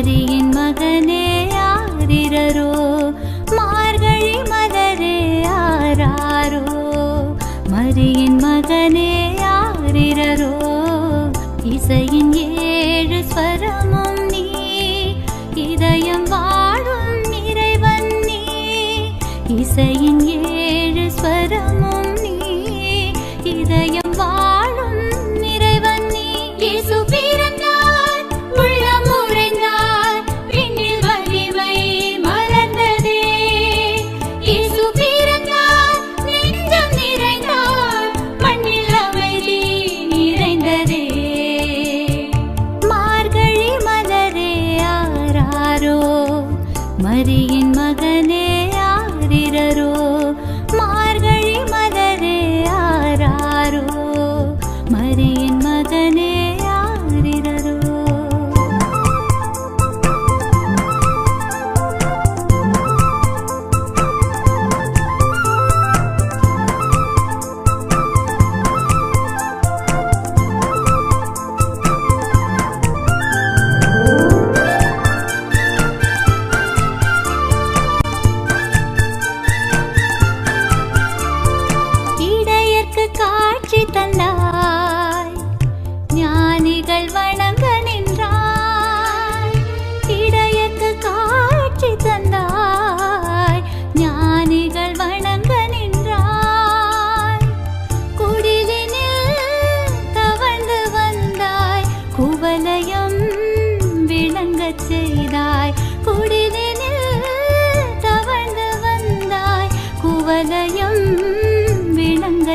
மாரியின் மகனே யாரிரரோ? மார்கழி மலரே யாராரோ? மரியின் மகனே யாரிரரோ? இசையின் ஏழு ஸ்வரமும் நீ இதயம் வாழும் இறைவன் நீ இசையின் ஏழு ஸ்வரம் ஹரியின் மகனே.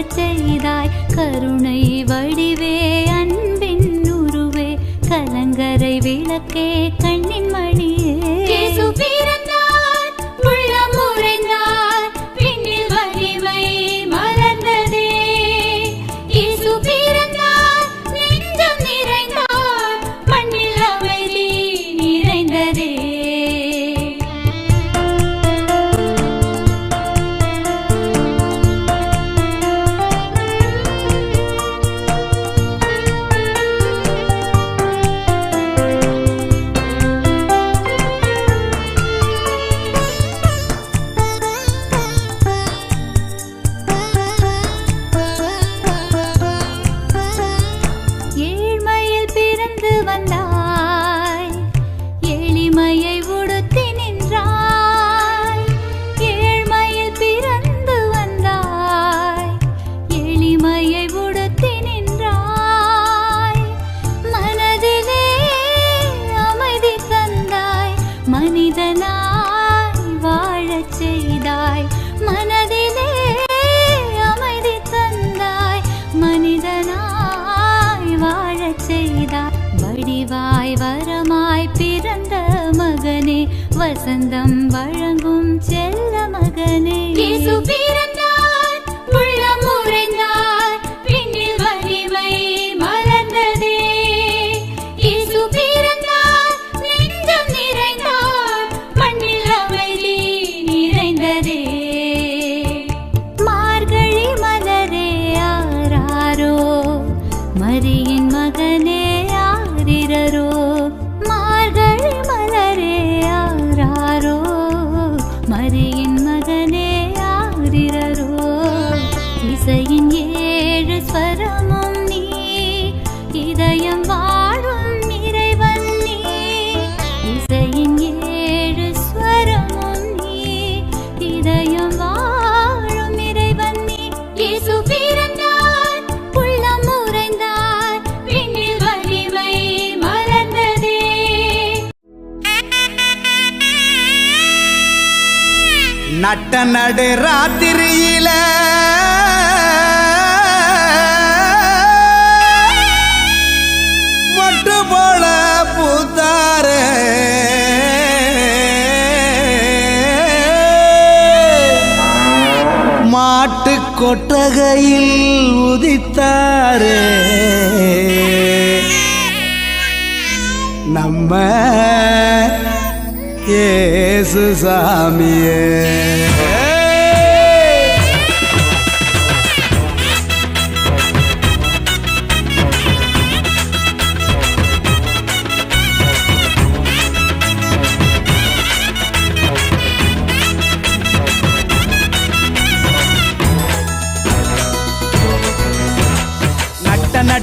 செய்தாய். கருணை வடிவே அன்பின் உருவே கலங்கரை விளக்கே கண்ணின் மணியே. வசந்தம் வள நட்ட நடு ராத்திரியில. மட்டு போல பூத்தார. மாட்டு கொட்டகையில் உதித்தாரே. நம்ம ஏசு சாமியே.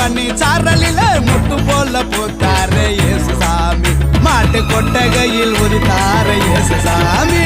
பண்ணி சாரலில முட்டு போல போட்டாரு இயேசு சாமி மாட்டு கொட்டகையில் ஒரு தார இயேசு சாமி